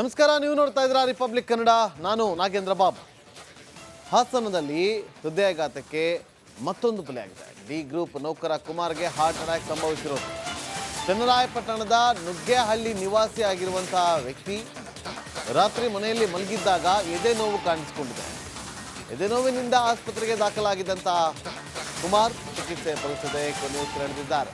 ನಮಸ್ಕಾರ, ನೀವು ನೋಡ್ತಾ ಇದ್ದೀರಾ ರಿಪಬ್ಲಿಕ್ ಕನ್ನಡ ನಾನು ನಾಗೇಂದ್ರ ಬಾಬು. ಹಾಸನದಲ್ಲಿ ಹೃದಯಾಘಾತಕ್ಕೆ ಮತ್ತೊಂದು ಬಲಿಯಾಗಿದೆ. ಡಿ ಗ್ರೂಪ್ ನೌಕರ ಕುಮಾರ್ಗೆ ಹಾರ್ಟ್ ಅಟ್ಯಾಕ್ ಸಂಭವಿಸಿರೋದು. ಚನ್ನರಾಯಪಟ್ಟಣದ ನುಗ್ಗೇಹಳ್ಳಿ ನಿವಾಸಿ ಆಗಿರುವಂತಹ ವ್ಯಕ್ತಿ ರಾತ್ರಿ ಮನೆಯಲ್ಲಿ ಮಲಗಿದ್ದಾಗ ಎದೆ ನೋವು ಕಾಣಿಸಿಕೊಂಡಿದೆ. ಎದೆ ನೋವಿನಿಂದ ಆಸ್ಪತ್ರೆಗೆ ದಾಖಲಾಗಿದ್ದಂತಹ ಕುಮಾರ್ ಚಿಕಿತ್ಸೆ ಫಲಿಸದೆ ಕೊನೆಯುಸಿರೆಳೆದಿದ್ದಾರೆ.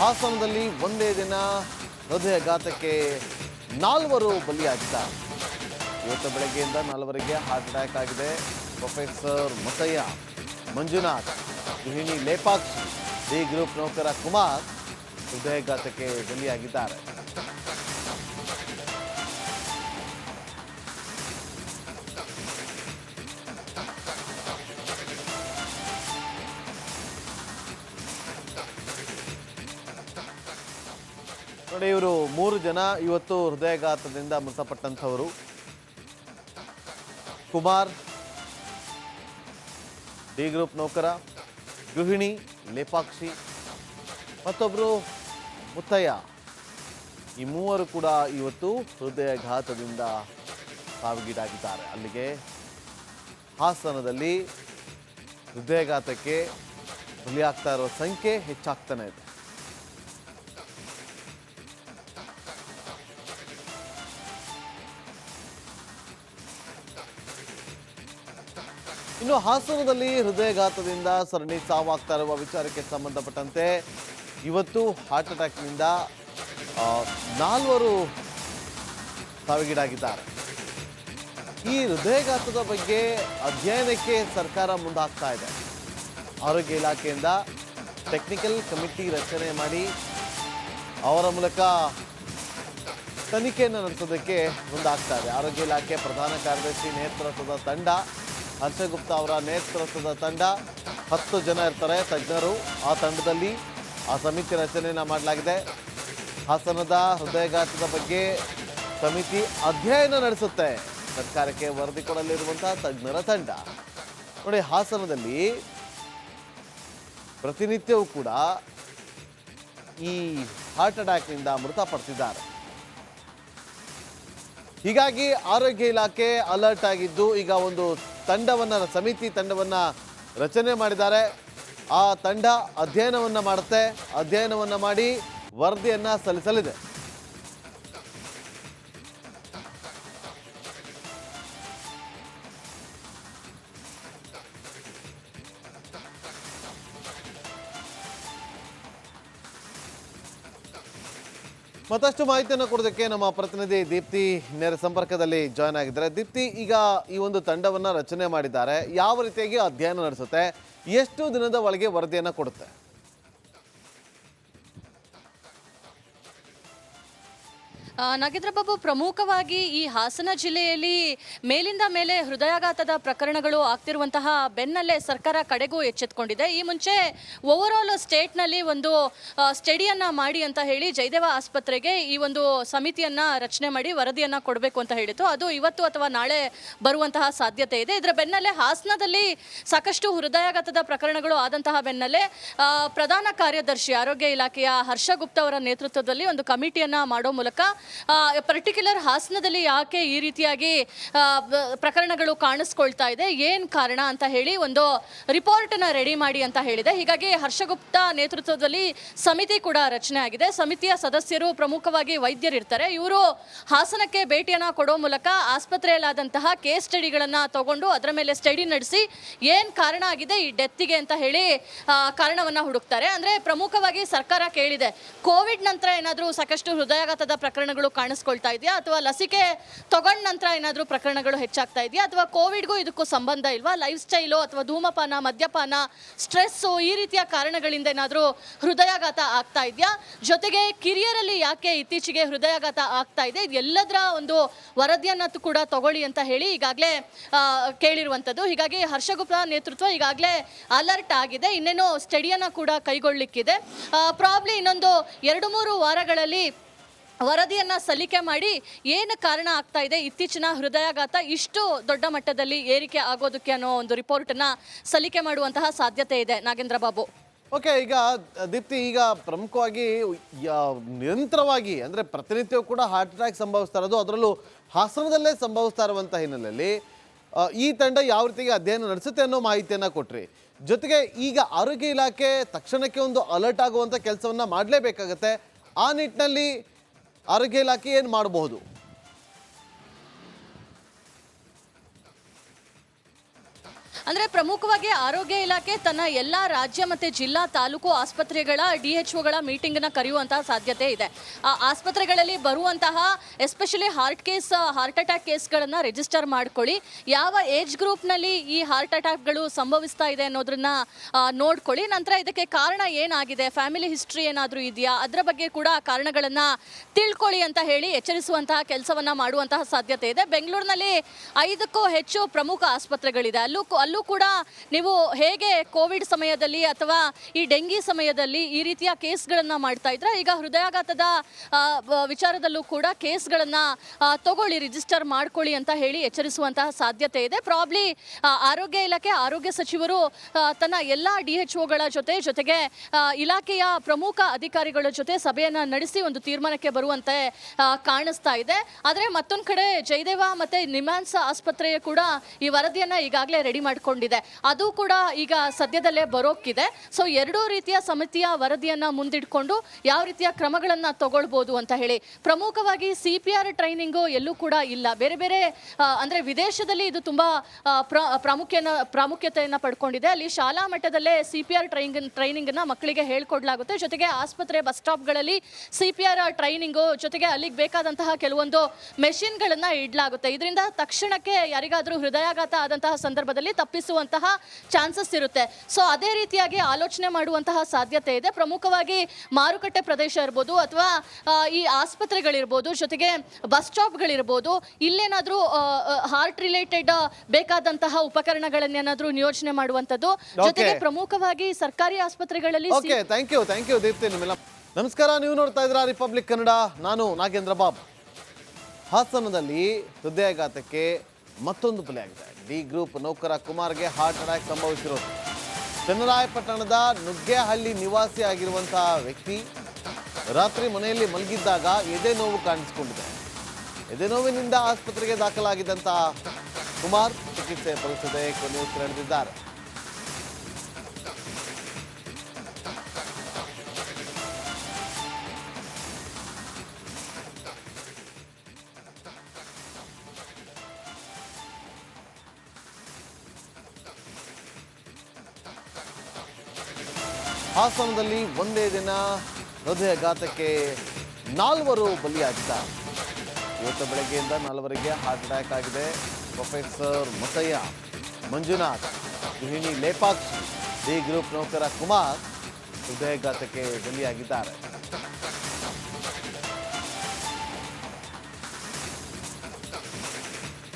ಹಾಸನದಲ್ಲಿ ಒಂದೇ ದಿನ ಹೃದಯಘಾತಕ್ಕೆ ನಾಲ್ವರು ಬಲಿಯಾಗಿದ್ದಾರೆ ಇವತ್ತು ಬೆಳಗ್ಗೆಯಿಂದ ನಾಲ್ವರಿಗೆ ಹಾರ್ಟ್ ಅಟ್ಯಾಕ್ ಆಗಿದೆ. ಪ್ರೊಫೆಸರ್ ಮಸಯ್ಯ ಮಂಜುನಾಥ್, ಗೃಹಿಣಿ ಲೇಪಾಕ್ಷಿ ಡಿ ಗ್ರೂಪ್ ನೌಕರ ಕುಮಾರ್ ಹೃದಯಘಾತಕ್ಕೆ ಬಲಿಯಾಗಿದ್ದಾರೆ. ನೋಡಿ, ಇವರು ಮೂರು ಜನ ಇವತ್ತು ಹೃದಯಾಘಾತದಿಂದ ಮೃತಪಟ್ಟಂಥವರು. ಕುಮಾರ್, ಡಿ ಗ್ರೂಪ್ ನೌಕರ, ಗೃಹಿಣಿ, ಲೇಪಾಕ್ಷಿ ಮತ್ತೊಬ್ಬರು ಮುತ್ತಯ್ಯ. ಈ ಮೂವರು ಕೂಡ ಇವತ್ತು ಹೃದಯಾಘಾತದಿಂದ ಸಾವಿಗೀಡಾಗಿದ್ದಾರೆ. ಅಲ್ಲಿಗೆ ಹಾಸನದಲ್ಲಿ ಹೃದಯಾಘಾತಕ್ಕೆ ಬಲಿಯಾಗ್ತಾ ಇರೋ ಸಂಖ್ಯೆ ಹೆಚ್ಚಾಗ್ತಾನೆ ಇದೆ. ಇನ್ನು ಹಾಸನದಲ್ಲಿ ಹೃದಯಘಾತದಿಂದ ಸರಣಿ ಸಾವಾಗ್ತಾ ಇರುವ ವಿಚಾರಕ್ಕೆ ಸಂಬಂಧಪಟ್ಟಂತೆ ಇವತ್ತು ಹಾರ್ಟ್ ಅಟ್ಯಾಕ್ನಿಂದ ನಾಲ್ವರು ಸಾವಿಗೀಡಾಗಿದ್ದಾರೆ. ಈ ಹೃದಯಘಾತದ ಬಗ್ಗೆ ಅಧ್ಯಯನಕ್ಕೆ ಸರ್ಕಾರ ಮುಂದಾಗ್ತಾ ಇದೆ. ಆರೋಗ್ಯ ಇಲಾಖೆಯಿಂದ ಟೆಕ್ನಿಕಲ್ ಕಮಿಟಿ ರಚನೆ ಮಾಡಿ ಅವರ ಮೂಲಕ ತನಿಖೆಯನ್ನು ನಡೆಸೋದಕ್ಕೆ ಮುಂದಾಗ್ತಾ ಇದೆ. ಆರೋಗ್ಯ ಇಲಾಖೆ ಪ್ರಧಾನ ಕಾರ್ಯದರ್ಶಿ ನೇತೃತ್ವದ ತಂಡ ಹರ್ಷಗುಪ್ತ ಅವರ ನೇತೃತ್ವದ ತಂಡ ಹತ್ತು ಜನ ಇರ್ತಾರೆ ತಜ್ಞರು. ಆ ತಂಡದಲ್ಲಿ ಆ ಸಮಿತಿ ರಚನೆಯನ್ನು ಮಾಡಲಾಗಿದೆ. ಹಾಸನದ ಹೃದಯಘಾತದ ಬಗ್ಗೆ ಸಮಿತಿ ಅಧ್ಯಯನ ನಡೆಸುತ್ತೆ. ಸರ್ಕಾರಕ್ಕೆ ವರದಿ ಕೊಡಲಿರುವಂತಹ ತಜ್ಞರ ತಂಡ. ನೋಡಿ, ಹಾಸನದಲ್ಲಿ ಪ್ರತಿನಿತ್ಯವೂ ಕೂಡ ಈ ಹಾರ್ಟ್ ಅಟ್ಯಾಕ್ನಿಂದ ಮೃತಪಡ್ತಿದ್ದಾರೆ. ಹೀಗಾಗಿ ಆರೋಗ್ಯ ಇಲಾಖೆ ಅಲರ್ಟ್ ಆಗಿದ್ದು ಈಗ ಒಂದು ತಂಡವನ್ನ ಸಮಿತಿ ತಂಡವನ್ನ ರಚನೆ ಮಾಡಿದ್ದಾರೆ. ಆ ತಂಡ ಅಧ್ಯಯನವನ್ನ ಮಾಡುತ್ತೆ. ಅಧ್ಯಯನವನ್ನ ಮಾಡಿ ವರದಿಯನ್ನ ಸಲ್ಲಿಸಲಿದೆ. ಮತ್ತಷ್ಟು ಮಾಹಿತಿಯನ್ನು ಕೊಡೋದಕ್ಕೆ ನಮ್ಮ ಪ್ರತಿನಿಧಿ ದೀಪ್ತಿ ನೇರ ಸಂಪರ್ಕದಲ್ಲಿ ಜಾಯ್ನ್ ಆಗಿದ್ದಾರೆ. ದೀಪ್ತಿ, ಈಗ ಈ ಒಂದು ತಂಡವನ್ನು ರಚನೆ ಮಾಡಿದ್ದಾರೆ. ಯಾವ ರೀತಿಯಾಗಿ ಅಧ್ಯಯನ ನಡೆಸುತ್ತೆ? ಎಷ್ಟು ದಿನದ ಒಳಗೆ ವರದಿಯನ್ನು ಕೊಡುತ್ತೆ? ನಾಗೇಂದ್ರ ಬಾಬು, ಪ್ರಮುಖವಾಗಿ ಈ ಹಾಸನ ಜಿಲ್ಲೆಯಲ್ಲಿ ಮೇಲಿಂದ ಮೇಲೆ ಹೃದಯಾಘಾತದ ಪ್ರಕರಣಗಳು ಆಗ್ತಿರುವಂತಹ ಬೆನ್ನಲ್ಲೇ ಸರ್ಕಾರ ಕಡೆಗೂ ಎಚ್ಚೆತ್ಕೊಂಡಿದೆ. ಈ ಮುಂಚೆ ಓವರ್ ಆಲ್ ಸ್ಟೇಟ್ನಲ್ಲಿ ಒಂದು ಸ್ಟಡಿಯನ್ನ ಮಾಡಿ ಅಂತ ಹೇಳಿ ಜಯದೇವ ಆಸ್ಪತ್ರೆಗೆ ಈ ಒಂದು ಸಮಿತಿಯನ್ನ ರಚನೆ ಮಾಡಿ ವರದಿಯನ್ನ ಕೊಡಬೇಕು ಅಂತ ಹೇಳಿತ್ತು. ಅದು ಇವತ್ತು ಅಥವಾ ನಾಳೆ ಬರುವಂತಹ ಸಾಧ್ಯತೆ ಇದೆ. ಇದರ ಬೆನ್ನಲ್ಲೇ ಹಾಸನದಲ್ಲಿ ಸಾಕಷ್ಟು ಹೃದಯಾಘಾತದ ಪ್ರಕರಣಗಳು ಆದಂತಹ ಬೆನ್ನಲ್ಲೇ ಪ್ರಧಾನ ಕಾರ್ಯದರ್ಶಿ ಆರೋಗ್ಯ ಇಲಾಖೆಯ ಹರ್ಷ ಗುಪ್ತಾ ಅವರ ನೇತೃತ್ವದಲ್ಲಿ ಒಂದು ಕಮಿಟಿಯನ್ನ ಮಾಡೋ ಮೂಲಕ ಪರ್ಟಿಕ್ಯುಲರ್ ಹಾಸನದಲ್ಲಿ ಯಾಕೆ ಈ ರೀತಿಯಾಗಿ ಪ್ರಕರಣಗಳು ಕಾಣಿಸ್ಕೊಳ್ತಾ ಇದೆ? ಏನ್ ಕಾರಣ ಅಂತ ಹೇಳಿ ಒಂದು ರಿಪೋರ್ಟ್ ಅನ್ನ ರೆಡಿ ಮಾಡಿ ಅಂತ ಹೇಳಿದೆ. ಹೀಗಾಗಿ ಹರ್ಷಗುಪ್ತ ನೇತೃತ್ವದಲ್ಲಿ ಸಮಿತಿ ಕೂಡ ರಚನೆ ಆಗಿದೆ. ಸಮಿತಿಯ ಸದಸ್ಯರು ಪ್ರಮುಖವಾಗಿ ವೈದ್ಯರಿರ್ತಾರೆ. ಇವರು ಹಾಸನಕ್ಕೆ ಭೇಟಿಯನ್ನು ಕೊಡೋ ಮೂಲಕ ಆಸ್ಪತ್ರೆಯಲ್ಲಾದಂತಹ ಕೇಸ್ ಸ್ಟಡಿಗಳನ್ನ ತಗೊಂಡು ಅದರ ಮೇಲೆ ಸ್ಟಡಿ ನಡೆಸಿ ಏನ್ ಕಾರಣ ಆಗಿದೆ ಈ ಡೆತ್ತಿಗೆ ಅಂತ ಹೇಳಿ ಕಾರಣವನ್ನ ಹುಡುಕ್ತಾರೆ. ಅಂದ್ರೆ ಪ್ರಮುಖವಾಗಿ ಸರ್ಕಾರ ಕೇಳಿದೆ. ಕೋವಿಡ್ ನಂತರ ಏನಾದರೂ ಸಾಕಷ್ಟು ಹೃದಯಾಘಾತದ ಪ್ರಕರಣಗಳು ಕಾಣಿಸ್ಕೊಳ್ತಾ ಇದೆಯಾ? ಅಥವಾ ಲಸಿಕೆ ತಗೊಂಡ ನಂತರ ಏನಾದರೂ ಪ್ರಕರಣಗಳು ಹೆಚ್ಚಾಗ್ತಾ ಇದೆಯಾ? ಅಥವಾ ಕೋವಿಡ್ಗೂ ಇದಕ್ಕೂ ಸಂಬಂಧ ಇಲ್ವಾ? ಲೈಫ್ ಸ್ಟೈಲು ಅಥವಾ ಧೂಮಪಾನ, ಮದ್ಯಪಾನ, ಸ್ಟ್ರೆಸ್ಸು ಈ ರೀತಿಯ ಕಾರಣಗಳಿಂದ ಏನಾದರೂ ಹೃದಯಾಘಾತ ಆಗ್ತಾ ಇದೆಯಾ? ಜೊತೆಗೆ ಕಿರಿಯರಲ್ಲಿ ಯಾಕೆ ಇತ್ತೀಚೆಗೆ ಹೃದಯಾಘಾತ ಆಗ್ತಾ ಇದೆ? ಇದೆಲ್ಲದರ ಒಂದು ವರದಿಯನ್ನು ಕೂಡ ತಗೊಳ್ಳಿ ಅಂತ ಹೇಳಿ ಈಗಾಗಲೇ ಕೇಳಿರುವಂಥದ್ದು. ಹೀಗಾಗಿ ಹರ್ಷಗುಪ್ತ ನೇತೃತ್ವ ಈಗಾಗಲೇ ಅಲರ್ಟ್ ಆಗಿದೆ. ಇನ್ನೇನು ಸ್ಟಡಿಯನ್ನು ಕೂಡ ಕೈಗೊಳ್ಳಲಿಕ್ಕಿದೆ ಪ್ರಾಬ್ಲಿ ಇನ್ನೊಂದು ಎರಡು ಮೂರು ವಾರಗಳಲ್ಲಿ ವರದಿಯನ್ನ ಸಲ್ಲಿಕೆ ಮಾಡಿ ಏನು ಕಾರಣ ಆಗ್ತಾ ಇದೆ ಇತ್ತೀಚಿನ ಹೃದಯಾಘಾತ ಇಷ್ಟು ದೊಡ್ಡ ಮಟ್ಟದಲ್ಲಿ ಏರಿಕೆ ಆಗೋದಕ್ಕೆ ಅನ್ನೋ ಒಂದು ರಿಪೋರ್ಟನ್ನು ಸಲ್ಲಿಕೆ ಮಾಡುವಂತಹ ಸಾಧ್ಯತೆ ಇದೆ. ನಾಗೇಂದ್ರ ಬಾಬು. ಓಕೆ, ಈಗ ದೀಪ್ತಿ, ಈಗ ಪ್ರಮುಖವಾಗಿ ನಿರಂತರವಾಗಿ ಅಂದರೆ ಪ್ರತಿನಿತ್ಯವೂ ಕೂಡ ಹಾರ್ಟ್ ಅಟ್ಯಾಕ್ ಸಂಭವಿಸ್ತಾ ಇರೋದು. ಅದರಲ್ಲೂ ಹಾಸನದಲ್ಲೇ ಸಂಭವಿಸ್ತಾ ಇರುವಂಥ ಹಿನ್ನೆಲೆಯಲ್ಲಿ ಈ ತಂಡ ಯಾವ ರೀತಿಗೆ ಅಧ್ಯಯನ ನಡೆಸುತ್ತೆ ಅನ್ನೋ ಮಾಹಿತಿಯನ್ನು ಕೊಟ್ರಿ. ಜೊತೆಗೆ ಈಗ ಆರೋಗ್ಯ ಇಲಾಖೆ ತಕ್ಷಣಕ್ಕೆ ಒಂದು ಅಲರ್ಟ್ ಆಗುವಂಥ ಕೆಲಸವನ್ನು ಮಾಡಲೇಬೇಕಾಗತ್ತೆ. ಆ ನಿಟ್ಟಿನಲ್ಲಿ ಆರೋಗ್ಯ ಇಲಾಖೆ ಏನು ಮಾಡಬಹುದು? ಅಂದ್ರೆ ಪ್ರಮುಖವಾಗಿ ಆರೋಗ್ಯ ಇಲಾಖೆ ತನ್ನ ಎಲ್ಲಾ ರಾಜ್ಯ ಮತ್ತೆ ಜಿಲ್ಲಾ ತಾಲೂಕು ಆಸ್ಪತ್ರೆಗಳ ಡಿ ಎಚ್ ಒಗಳ ಮೀಟಿಂಗ್ನ ಕರೆಯುವಂತಹ ಸಾಧ್ಯತೆ ಇದೆ. ಆ ಆಸ್ಪತ್ರೆಗಳಲ್ಲಿ ಬರುವಂತಹ especially heart case, heart attack ಕೇಸ್ಗಳನ್ನು register ಮಾಡ್ಕೊಳ್ಳಿ. ಯಾವ ಏಜ್ ಗ್ರೂಪ್ನಲ್ಲಿ ಈ ಹಾರ್ಟ್ ಅಟ್ಯಾಕ್ಗಳು ಸಂಭವಿಸ್ತಾ ಇದೆ ಅನ್ನೋದನ್ನ ನೋಡ್ಕೊಳ್ಳಿ. ನಂತರ ಇದಕ್ಕೆ ಕಾರಣ ಏನಾಗಿದೆ? ಫ್ಯಾಮಿಲಿ ಹಿಸ್ಟ್ರಿ ಏನಾದರೂ ಇದೆಯಾ? ಅದರ ಬಗ್ಗೆ ಕೂಡ ಕಾರಣಗಳನ್ನ ತಿಳ್ಕೊಳ್ಳಿ ಅಂತ ಹೇಳಿ ಎಚ್ಚರಿಸುವಂತಹ ಕೆಲಸವನ್ನ ಮಾಡುವಂತಹ ಸಾಧ್ಯತೆ ಇದೆ. ಬೆಂಗಳೂರಿನಲ್ಲಿ ಐದಕ್ಕೂ ಹೆಚ್ಚು ಪ್ರಮುಖ ಆಸ್ಪತ್ರೆಗಳಿದೆ. ಅಲ್ಲೂ ಕೂ- ಅಲ್ಲೂ ಕೂಡ ನೀವು ಹೇಗೆ ಕೋವಿಡ್ ಸಮಯದಲ್ಲಿ ಅಥವಾ ಈ ಡೆಂಗಿ ಸಮಯದಲ್ಲಿ ಈ ರೀತಿಯ ಕೇಸ್ಗಳನ್ನ ಮಾಡ್ತಾ ಇದ್ರ? ಈಗ ಹೃದಯಾಘಾತದ ವಿಚಾರದಲ್ಲೂ ಕೂಡ ಕೇಸ್ಗಳನ್ನ ತಗೊಳ್ಳಿ, ರಿಜಿಸ್ಟರ್ ಮಾಡ್ಕೊಳ್ಳಿ ಅಂತ ಹೇಳಿ ಎಚ್ಚರಿಸುವಂತಹ ಸಾಧ್ಯತೆ ಇದೆ. ಪ್ರಾಬ್ಲಿ ಆರೋಗ್ಯ ಇಲಾಖೆ, ಆರೋಗ್ಯ ಸಚಿವರು ತನ್ನ ಎಲ್ಲ ಡಿ ಎಚ್ ಜೊತೆ, ಜೊತೆಗೆ ಇಲಾಖೆಯ ಪ್ರಮುಖ ಅಧಿಕಾರಿಗಳ ಜೊತೆ ಸಭೆಯನ್ನ ನಡೆಸಿ ಒಂದು ತೀರ್ಮಾನಕ್ಕೆ ಬರುವಂತೆ ಕಾಣಿಸ್ತಾ ಇದೆ. ಆದರೆ ಮತ್ತೊಂದು ಕಡೆ ಜಯದೇವ ಮತ್ತೆ ನಿಮಾನ್ಸ್ ಆಸ್ಪತ್ರೆಯ ಕೂಡ ಈ ವರದಿಯನ್ನ ಈಗಾಗಲೇ ರೆಡಿ ಮಾಡ್ಕೊಂಡಿದೆ. ಅದು ಕೂಡ ಈಗ ಸದ್ಯದಲ್ಲೇ ಬರೋಕ್ಕಿದೆ. ಸೊ ಎರಡೂ ರೀತಿಯ ಸಮಿತಿಯ ವರದಿಯನ್ನ ಮುಂದಿಟ್ಕೊಂಡು ಯಾವ ರೀತಿಯ ಕ್ರಮಗಳನ್ನ ತಗೊಳ್ಬೋದು ಅಂತ ಹೇಳಿ. ಪ್ರಮುಖವಾಗಿ ಸಿ ಪಿ ಆರ್ ಟ್ರೈನಿಂಗು ಎಲ್ಲೂ ಕೂಡ ಇಲ್ಲ. ಬೇರೆ ಬೇರೆ ಅಂದ್ರೆ ವಿದೇಶದಲ್ಲಿ ಇದು ತುಂಬಾ ಪ್ರಾಮುಖ್ಯನ, ಪ್ರಾಮುಖ್ಯತೆಯನ್ನ ಪಡ್ಕೊಂಡಿದೆ. ಅಲ್ಲಿ ಶಾಲಾ ಮಟ್ಟದಲ್ಲೇ ಸಿ ಪಿ ಆರ್ ಟ್ರೈನಿಂಗ್ನ ಮಕ್ಕಳಿಗೆ ಹೇಳ್ಕೊಡ್ಲಾಗುತ್ತೆ. ಜೊತೆಗೆ ಆಸ್ಪತ್ರೆ ಬಸ್ ಸ್ಟಾಪ್ಗಳಲ್ಲಿ ಸಿ ಪಿ ಆರ್ ಟ್ರೈನಿಂಗು, ಜೊತೆಗೆ ಅಲ್ಲಿಗೆ ಬೇಕಾದಂತಹ ಕೆಲವೊಂದು ಮೆಷಿನ್ಗಳನ್ನ ಇಡ್ಲಾಗುತ್ತೆ. ಇದರಿಂದ ತಕ್ಷಣಕ್ಕೆ ಯಾರಿಗಾದರೂ ಹೃದಯಾಘಾತ ಆದಂತಹ ಸಂದರ್ಭದಲ್ಲಿ ತಪ್ಪಿಸುವಂತಹ ಚಾನ್ಸಸ್ ಇರುತ್ತೆ. ಸೊ ಅದೇ ರೀತಿಯಾಗಿ ಆಲೋಚನೆ ಮಾಡುವಂತಹ ಸಾಧ್ಯತೆ ಇದೆ. ಪ್ರಮುಖವಾಗಿ ಮಾರುಕಟ್ಟೆ ಪ್ರದೇಶ ಇರ್ಬೋದು ಅಥವಾ ಈ ಆಸ್ಪತ್ರೆಗಳಿರ್ಬೋದು ಜೊತೆಗೆ ಬಸ್ ಸ್ಟಾಪ್ಗಳಿರ್ಬೋದು ಇಲ್ಲೇನಾದರೂ ಹಾರ್ಟ್ ರಿಲೇಟೆಡ್ ಬೇಕಾದಂತಹ ಉಪಕರಣಗಳನ್ನೇನಾದರೂ ನಿಯೋಜನೆ ಮಾಡುವಂಥದ್ದು. ಜೊತೆಗೆ ಪ್ರಮುಖವಾಗಿ ಸರ್ಕಾರಿ ಆಸ್ಪತ್ರೆಗಳಲ್ಲಿ ನಮಸ್ಕಾರ ನೀವು ನೋಡ್ತಾ ಇದ್ದೀರಾ ರಿಪಬ್ಲಿಕ್ ಕನ್ನಡ ನಾನು ನಾಗೇಂದ್ರ ಬಾಬು. ಹಾಸನದಲ್ಲಿ ಹೃದಯಾಘಾತಕ್ಕೆ ಮತ್ತೊಂದು ಬಲಿಯಾಗಿದೆ. ಡಿ ಗ್ರೂಪ್ ನೌಕರ ಕುಮಾರ್ಗೆ ಹಾರ್ಟ್ ಅಟ್ಯಾಕ್ ಸಂಭವಿಸಿರೋದು. ಚನ್ನರಾಯಪಟ್ಟಣದ ನುಗ್ಗೆಹಳ್ಳಿ ನಿವಾಸಿ ಆಗಿರುವಂತಹ ವ್ಯಕ್ತಿ ರಾತ್ರಿ ಮನೆಯಲ್ಲಿ ಮಲಗಿದ್ದಾಗ ಎದೆ ನೋವು ಕಾಣಿಸಿಕೊಂಡಿದೆ. ಎದೆ ನೋವಿನಿಂದ ಆಸ್ಪತ್ರೆಗೆ ದಾಖಲಾಗಿದ್ದಂತಹ ಕುಮಾರ್ ಚಿಕಿತ್ಸೆ ಫಲಿಸದೆ ಕೊನೆಯುಸಿರೆಳೆದಿದ್ದಾರೆ ಹಾಸನದಲ್ಲಿ ಒಂದೇ ದಿನ ಹೃದಯಘಾತಕ್ಕೆ ನಾಲ್ವರು ಬಲಿಯಾಗಿದ್ದ. ಇವತ್ತು ಬೆಳಗ್ಗೆಯಿಂದ ನಾಲ್ವರಿಗೆ ಹಾರ್ಟ್ ಅಟ್ಯಾಕ್ ಆಗಿದೆ. ಪ್ರೊಫೆಸರ್ ಮಸಯ್ಯ ಮಂಜುನಾಥ್, ಗೃಹಿಣಿ ಲೇಪಾಕ್ಷಿ ಡಿ ಗ್ರೂಪ್ ನೌಕರ ಕುಮಾರ್ ಹೃದಯಘಾತಕ್ಕೆ ಬಲಿಯಾಗಿದ್ದಾರೆ.